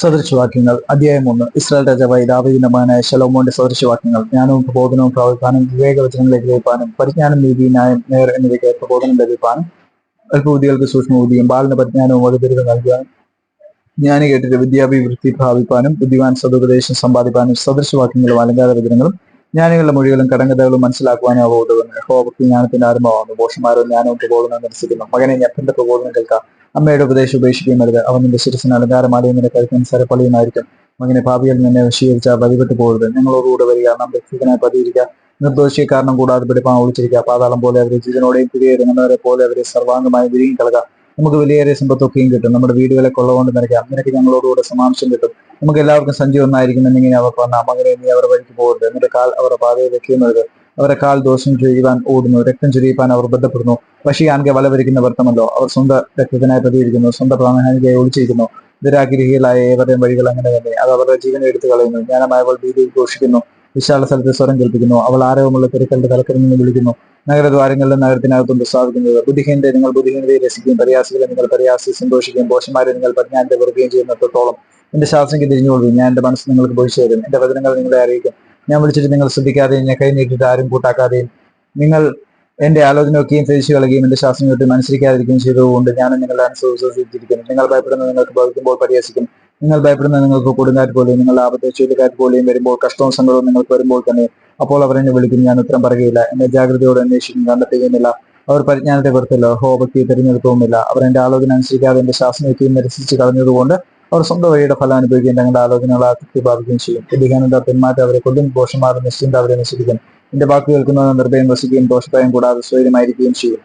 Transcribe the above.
സദൃശവാക്യങ്ങൾ. അധ്യായം ഒന്ന്. ഇസ്രായേൽ രാജാവായി ദാവീദിന്റെ മകനായ ശലോമോന്റെ സദൃശവാക്യങ്ങൾ. ജ്ഞാനവും പ്രബോധനവും പ്രവർത്തനം വിവേകവചനങ്ങളിലേക്ക് ലഭിക്കാനും പരിജ്ഞാനം നീതി ന്യായം നേർ എന്നിവയ്ക്ക് പ്രബോധനം ലഭിക്കാനും അല്പബുദ്ധികൾക്ക് സൂക്ഷ്മബുദ്ധിയും ബാലിന് പരിജ്ഞാനവും വകുതിരുവ് നൽകാനും ജ്ഞാനി കേട്ടിട്ട് വിദ്യാഭിവൃദ്ധി പ്രാപിപ്പാനും ബുദ്ധിമാൻ സതുപദേശം സമ്പാദിപ്പാനും സദൃശവാക്യങ്ങളും അലങ്കാര വചനങ്ങളും ജ്ഞാനികളുടെ മൊഴികളും കടങ്കഥകളും മനസ്സിലാക്കുവാനും അവ ഉതകുന്നു. ഹോബക്ക് ജ്ഞാനത്തിന്റെ ആരംഭമാകുന്നു. ദോഷമാരോ ജ്ഞാനവും പ്രബോധനവും നിരസിക്കുന്നു മകനെ ഞപ്പന്റെ പ്രബോധനം കേൾക്കാം. അമ്മയുടെ ഉപദേശം ഉപേക്ഷിക്കുകയും അരുത് അവൻ നിന്റെ ശിരസിന് അലങ്കാരമാലയും നിന്റെ കഴുത്തിന് സരപ്പളിയുമായിരിക്കും. മകനെ ഭാവിയിൽ നിന്നെ വശീകരിച്ച വഴിപെട്ടു പോകരുത്. ഞങ്ങളോടുകൂടെ വരിക. നാം രക്ഷിതനായി പതിയിരിക്കുക നിർദോഷിയെ കാരണം കൂടാതെ പിടിപ്പാൻ ഒളിച്ചിരിക്കുക പാതാളം പോലെ അവരെ ജീവനോടെയും തിരികെ പോലെ അവരെ സർവാംഗമായി വിരിയും കളക. നമുക്ക് വലിയേറെ സമ്പത്തൊക്കെയും കിട്ടും. നമ്മുടെ വീടുകളെ കൊള്ളകൊണ്ട് നിറയ്ക്കാം നിനക്ക് ഞങ്ങളോടുകൂടെ സമാംശം കിട്ടും. നമുക്ക് എല്ലാവർക്കും സഞ്ചി ഒന്നായിരിക്കും എന്നിങ്ങനെ അവർക്ക് വന്ന മകനെ നീ അവർ വഴിക്ക് പോകരുത്. എന്നിട്ട് കാൽ അവരുടെ പാതയിൽ വെക്കുന്നത് അവരെ കാൽ ദോഷം ചെയ്യുവാൻ ഓടുന്നു രക്തം ചുരിയിപ്പാൻ അവർ ബന്ധപ്പെടുന്നു. വശിയാൻകെ വലവരിക്കുന്ന വർത്തമല്ലോ അവർ സ്വന്തം രക്തത്തിനായി പ്രതികരിക്കുന്നു സ്വന്തം പ്രാണഹാനികയെ ഒളിച്ചിരിക്കുന്നു. ദുരാഗ്രഹികളായ ഏവരുടെയും വഴികൾ അങ്ങനെ തന്നെ. അത് അവരുടെ ജീവനെ എടുത്തു കളയുന്നു. ജ്ഞാനമായവൾ ഭീതിയിൽ ഘോഷിക്കുന്നു വിശാല സ്ഥലത്ത് സ്വരം കേൾപ്പിക്കുന്നു. അവൾ ആരവമുള്ള തിരക്കലിന്റെ തലക്കറിൽ നിന്ന് വിളിക്കുന്നു. നഗരദ്വാരങ്ങളിലും നഗരത്തിനകത്തും പ്രസ്താവിക്കുന്നത് ബുദ്ധിഹീനത്തെ നിങ്ങൾ ബുദ്ധിഹീനതയെ രസിക്കുകയും പരിയാസികളെ നിങ്ങൾ പരിയാസി സന്തോഷിക്കുകയും പോഷന്മാരെ നിങ്ങൾ പരിജ്ഞാനത്തെ വെറുക്കുകയും ചെയ്യുന്നിടത്തോളം എന്റെ ശാസ്ത്രജ്ഞ തിരിഞ്ഞുകൊള്ളു ഞാൻ എന്റെ മനസ്സ് നിങ്ങൾക്ക് ബോധിച്ചു തരും. എന്റെ വചനങ്ങൾ നിങ്ങളെ അറിയിക്കും. ഞാൻ വിളിച്ചിട്ട് നിങ്ങൾ ശ്രദ്ധിക്കാതെയും ഞാൻ കൈ നീട്ടിട്ട് ആരും കൂട്ടാക്കാതെയും നിങ്ങൾ എന്റെ ആലോചന ഒക്കെയും തിരിച്ചു കളയുകയും എന്റെ ശാസ്ത്രം കേട്ട് മനസ്സിലാക്കാതിരിക്കുകയും ചെയ്തതുകൊണ്ട് ഞാൻ നിങ്ങളുടെ അനുസരിച്ചിരിക്കുന്നു നിങ്ങൾ ഭയപ്പെടുന്ന നിങ്ങൾക്ക് ഭവിക്കുമ്പോൾ പരിഹസിക്കും. നിങ്ങൾ ഭയപ്പെടുന്ന നിങ്ങൾക്ക് കൊടുങ്കാറ്റ് പോലെയും നിങ്ങൾ ആപത്തെ ചുഴലിക്കാറ്റ് പോലെയും വരുമ്പോൾ കഷ്ടവും സങ്കടവും നിങ്ങൾക്ക് വരുമ്പോൾ തന്നെ അപ്പോൾ അവർ എന്നെ വിളിക്കും ഞാൻ ഉത്തരം പറയുകയില്ല. എന്നെ ജാഗ്രതയോടെ അന്വേഷിക്കും കണ്ടെത്തുകയുമില്ല. അവർ പരിജ്ഞാനത്തെ പുറത്തല്ലോ ഹോബയ്ക്ക് തിരഞ്ഞെടുക്കവുമില്ല. അവർ എന്റെ ആലോചന അനുസരിക്കാതെ എന്റെ ശാസ്ത്രത്തെയും നിരസിച്ച് കളഞ്ഞതുകൊണ്ട് അവർ സ്വന്തം വഴിയുടെ ഫലം അനുഭവിക്കുകയും തങ്ങളുടെ ആലോചനകളെ തൃപ്തി പ്രാപിക്കുകയും ചെയ്യും. എതികാനന്ദ പെന്മാറ്റം അവരെ കൊല്ലും ദോഷമാർ നിശ്ചിന്ത അവരെ നശിപ്പിക്കും. എന്റെ വാക്ക് കേൾക്കുന്നവർ നിർഭയം വസിക്കുകയും ദോഷഭയം കൂടാതെ സ്വൈര്യമായിരിക്കുകയും ചെയ്യും.